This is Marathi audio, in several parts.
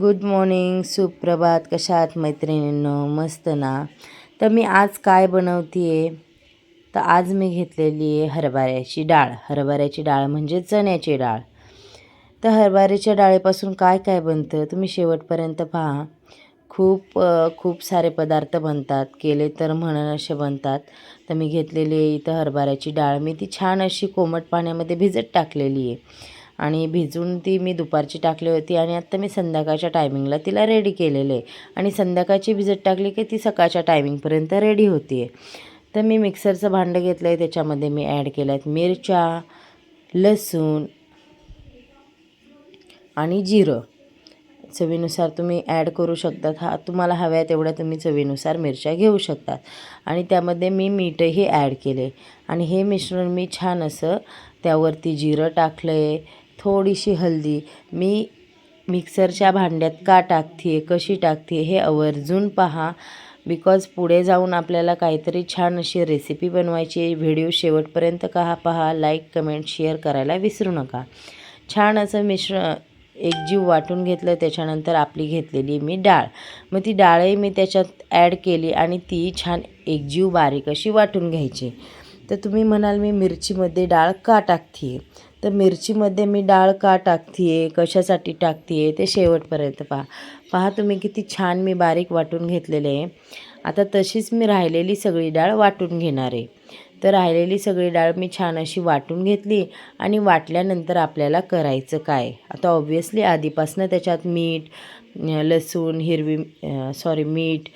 गुड मॉर्निंग सुप्रभात. कशा आहात मैत्रिणींनो? मस्त ना? तर मी आज काय बनवते आहे तर आज मी घेतलेली आहे हरभऱ्याची डाळ. हरभऱ्याची डाळ म्हणजे चण्याची डाळ. तर हरभऱ्याच्या डाळीपासून काय काय बनतं तुम्ही शेवटपर्यंत पहा. खूप खूप सारे पदार्थ बनतात. केले तर म्हणून असे बनतात. तर मी घेतलेली आहे इथं हरभऱ्याची डाळ. मी ती छान अशी कोमट पाण्यामध्ये भिजत टाकलेली आहे. आणि भिजून ती मी दुपारची टाकली होती आणि आत्ता मी संध्याकाळच्या टायमिंगला तिला रेडी केलेलं आहे. आणि संध्याकाळची भिजत टाकली की ती सकाळच्या टायमिंगपर्यंत रेडी होती आहे तर मी मिक्सरचं भांडं घेतलं आहे त्याच्यामध्ये मी ॲड केलं आहेत मिरच्या लसूण आणि जिरं. चवीनुसार तुम्ही ॲड करू शकतात. हा तुम्हाला हव्या तेवढ्या तुम्ही चवीनुसार मिरच्या घेऊ शकतात. आणि त्यामध्ये मी मीठही ॲड केले आणि हे मिश्रण मी छान असं त्यावरती जिरं टाकलं आहे थोडीशी हळदी मी मिक्सरच्या भांड्यात का टाकते कशी टाकते हे आवर्जून पहा. बिकॉज पुढे जाऊन आपल्याला काहीतरी छान अशी रेसिपी बनवायची व्हिडिओ शेवटपर्यंत का पहा. लाईक कमेंट शेअर करायला विसरू नका. छान असं मिश्र एकजीव वाटून घेतलं त्याच्यानंतर आपली घेतलेली मी डाळ. मग ती डाळही मी त्याच्यात ॲड केली आणि ती छान एकजीव बारीक अशी वाटून घ्यायची. तर तुम्ही म्हणाल मी मिरचीमध्ये डाळ का टाकते आहे तर मिरचीमध्ये मी डाळ का टाकते आहे कशासाठी टाकते आहे ते शेवटपर्यंत पहा. पहा तुम्ही किती छान मी बारीक वाटून घेतलेले आहे. आता तशीच मी राहिलेली सगळी डाळ वाटून घेणार आहे. तर राहिलेली सगळी डाळ मी छान अशी वाटून घेतली आणि वाटल्यानंतर आपल्याला करायचं काय? आता ऑब्व्हियसली आधीपासनं त्याच्यात मीठ लसूण हिरवी सॉरी मीठ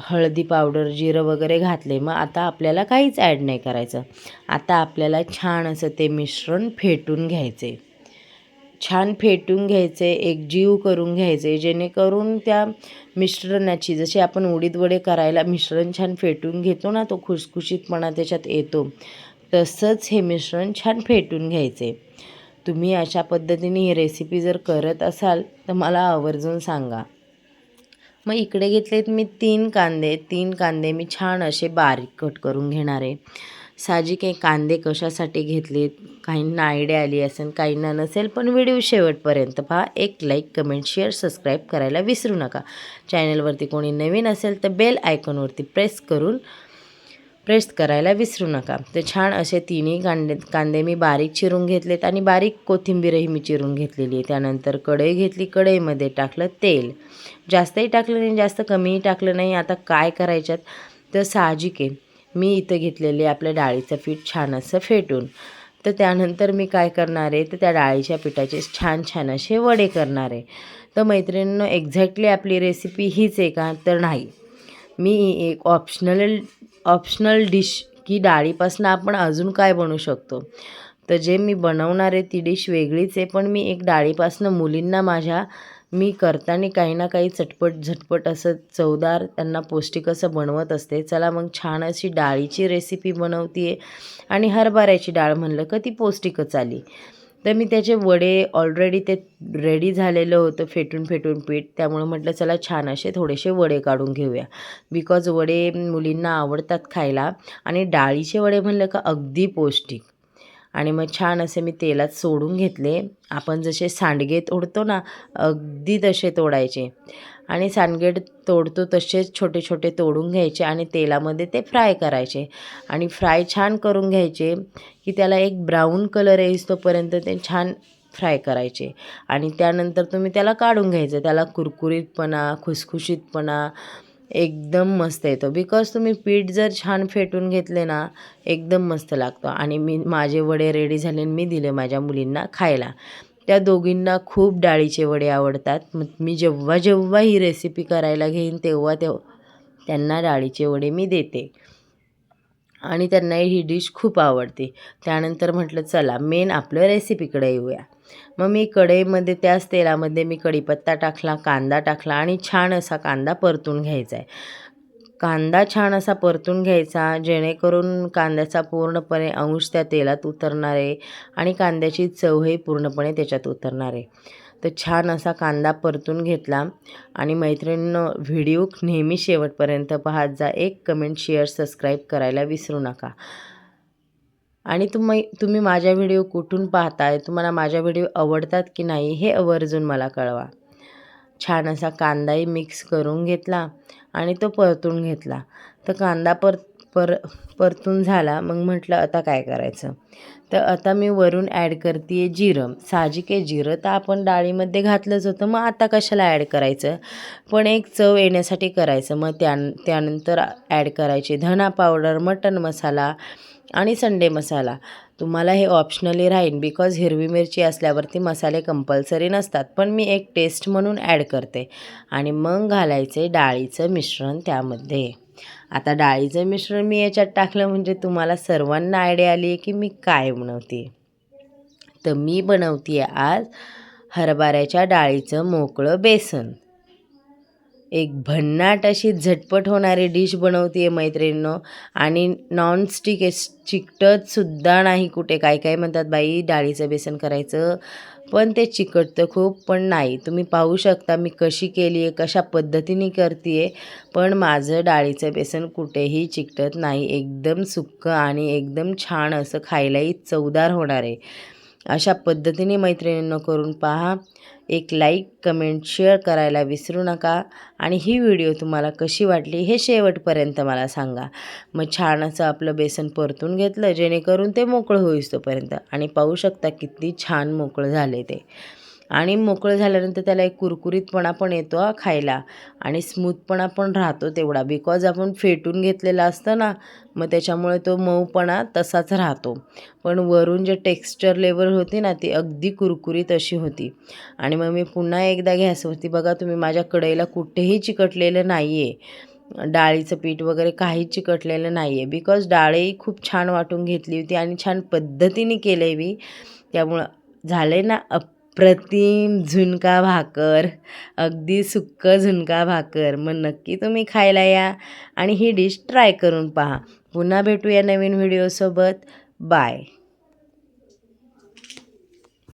हळदी पावडर जिरं वगैरे घातले. मग आता आपल्याला काहीच ॲड नाही करायचं. आता आपल्याला छान असं ते मिश्रण फेटून घ्यायचे. छान फेटून घ्यायचे एक जीव करून घ्यायचे जेणेकरून त्या मिश्रणाची जशी आपण उडीद वडे करायला मिश्रण छान फेटून घेतो ना तो खुसखुशीतपणा त्याच्यात येतो. तसंच हे मिश्रण छान फेटून घ्यायचे. तुम्ही अशा पद्धतीने ही रेसिपी जर करत असाल तर मला आवर्जून सांगा. मग इकडे घेतलेत मी तीन कांदे. तीन कांदे मी छान असे बारीक कट करून घेणार आहे. साहजिक आहे कांदे कशासाठी घेतलेत? काहींना आयडिया आली असेल काहींना नसेल पण व्हिडिओ शेवटपर्यंत पहा. एक लाईक कमेंट शेअर सबस्क्राईब करायला विसरू नका. चॅनलवरती कोणी नवीन असेल तर बेल आयकॉनवरती प्रेस करून प्रेस करायला विसरू नका. तर छान असे तिन्ही कांदे कांदे मी बारीक चिरून घेतलेत आणि बारीक कोथिंबीरही मी चिरून घेतलेली आहे. त्यानंतर कढई घेतली कढईमध्ये टाकलं तेल. जास्तही टाकलं नाही जास्त कमीही टाकलं नाही. आता काय करायच्यात? तर साहजिक आहे मी इथं घेतलेले आपल्या डाळीचं पीठ छान असं फेटून. तर त्यानंतर मी काय करणार आहे? तर त्या डाळीच्या पिठाचे छान छान असे वडे करणार आहे. तर मैत्रिणींनो एक्झॅक्टली आपली रेसिपी हीच आहे का? तर नाही. मी एक ऑप्शनल ऑप्शनल डिश की डाळीपासून आपण अजून काय बनवू शकतो? तर जे मी बनवणार आहे ती डिश वेगळीच आहे पण मी एक डाळीपासून मुलींना माझ्या मी करताना काही ना काही चटपट झटपट असं चवदार त्यांना पौष्टिक असं बनवत असते. चला मग छान अशी डाळीची रेसिपी बनवते आहे आणि हरभऱ्याची डाळ म्हणलं का ती पौष्टिकच आली. तर मी त्याचे वडे ऑलरेडी ते रेडी झालेलं होतं फेटून फेटून पीठ. त्यामुळं म्हटलं चला छान असे थोडेसे वडे काढून घेऊया. बिकॉज वडे मुलींना आवडतात खायला. आणि डाळीचे वडे म्हणलं का अगदी पौष्टिक. आणि मग छान असे मी तेलात सोडून घेतले. आपण जसे सांडगे तोडतो ना अगदी तसे तोडायचे. आणि सांडगे तोडतो तसेच छोटे छोटे तोडून घ्यायचे आणि तेलामध्ये ते फ्राय करायचे. आणि फ्राय छान करून घ्यायचे की त्याला एक ब्राऊन कलर येईस तोपर्यंत ते छान फ्राय करायचे. आणि त्यानंतर तुम्ही त्याला काढून घ्यायचं. त्याला कुरकुरीतपणा खुसखुशीतपणा एकदम मस्त येतो. बिकॉज तुम्ही पीठ जर छान फेटून घेतले ना एकदम मस्त लागतो. आणि मी माझे वडे रेडी झाले आणि मी दिले माझ्या मुलींना खायला. त्या दोघींना खूप डाळीचे वडे आवडतात. मग मी जेव्हा जेव्हा ही रेसिपी करायला घेईन तेव्हा तेव्हा त्यांना डाळीचे वडे मी देते. आणि त्यांना ही डिश खूप आवडते. त्यानंतर म्हटलं चला मेन आपलं रेसिपीकडे येऊया. मग मी कढईमध्ये त्याच तेलामध्ये मी कढीपत्ता टाकला कांदा टाकला आणि छान असा कांदा परतून घ्यायचा आहे. कांदा छान असा परतून घ्यायचा जेणेकरून कांद्याचा पूर्णपणे अंश त्या तेलात उतरणार आहे आणि कांद्याची चवही पूर्णपणे त्याच्यात उतरणार आहे. तर छान असा कांदा परतून घेतला आणि मैत्रिणीनं व्हिडिओ नेहमी शेवटपर्यंत पाहत जा. एक कमेंट शेअर सबस्क्राईब करायला विसरू नका. आणि तुम्ही तुम्ही माझ्या व्हिडिओ कुठून पाहताय तुम्हाला माझ्या व्हिडिओ आवडतात की नाही हे आवर्जून मला कळवा. छान असा कांदाही मिक्स करून घेतला आणि तो परतून घेतला. तर कांदा पर पर परतून झाला. मग म्हटलं आता काय करायचं? तर आता मी वरून ॲड करते आहे जिरं. साहजिक आहे जिरं. तर आपण डाळीमध्ये घातलंच होतं. मग आता कशाला ॲड करायचं? पण एक चव येण्यासाठी करायचं. मग त्या त्यानंतर ॲड करायचे धना पावडर मटन मसाला आणि संडे मसाला. तुम्हाला हे ऑप्शनली राहील बिकॉज हिरवी मिरची असल्यावरती मसाले कंपल्सरी नसतात पण मी एक टेस्ट म्हणून ॲड करते. आणि मग घालायचे डाळीचं मिश्रण त्यामध्ये. आता डाळीचं मिश्रण मी याच्यात टाकलं म्हणजे तुम्हाला सर्वांना आयडिया आली आहे की मी काय बनवते. तर मी बनवते आज हरभऱ्याच्या डाळीचं मोकळं बेसन. एक भन्नाट अशी झटपट होणारी डिश बनवते आहे मैत्रिणींनो. आणि नॉनस्टिक चिकटतसुद्धा नाही कुठे. काय काय म्हणतात बाई डाळीचं बेसन करायचं. पण ते चिकटतं खूप पण नाही. तुम्ही पाहू शकता मी कशी केली आहे कशा पद्धतीने करते आहे पण माझं डाळीचं बेसन कुठेही चिकटत नाही. एकदम सुक्कं आणि एकदम छान असं खायलाही चवदार होणार आहे. अशा पद्धतीने मैत्रिणींनो करून पहा. एक लाईक कमेंट शेअर करायला विसरू नका. आणि ही व्हिडिओ तुम्हाला कशी वाटली हे शेवटपर्यंत मला सांगा. मग छान असं आपलं बेसन परतून घेतलं जेणेकरून ते मोकळं होईस तोपर्यंत. आणि पाहू शकता किती छान मोकळं झाले ते. आणि मोकळं झाल्यानंतर त्याला एक कुरकुरीतपणा पण येतो खायला. आणि स्मूथपणा पण राहतो तेवढा. बिकॉज आपण फेटून घेतलेला असतं ना मग त्याच्यामुळे तो मऊपणा तसाच राहतो. पण वरून जे टेक्स्चर लेवल होती ना ती अगदी कुरकुरीत अशी होती. आणि मग मी पुन्हा एकदा गॅसवरती बघा तुम्ही माझ्या कढईला कुठेही चिकटलेलं नाही आहे डाळीचं पीठ वगैरे काही चिकटलेलं नाही आहे बिकॉज डाळही खूप छान वाटून घेतली होती आणि छान पद्धतीने केलं आहे मी. त्यामुळं झालं आहे ना अप प्रतिम झुणका भाकर. अगदी सुक्कं झुणका भाकर. मग नक्की तुम्ही खायला या आणि ही डिश ट्राय करून पहा. पुन्हा भेटूया नवीन व्हिडिओसोबत. बाय.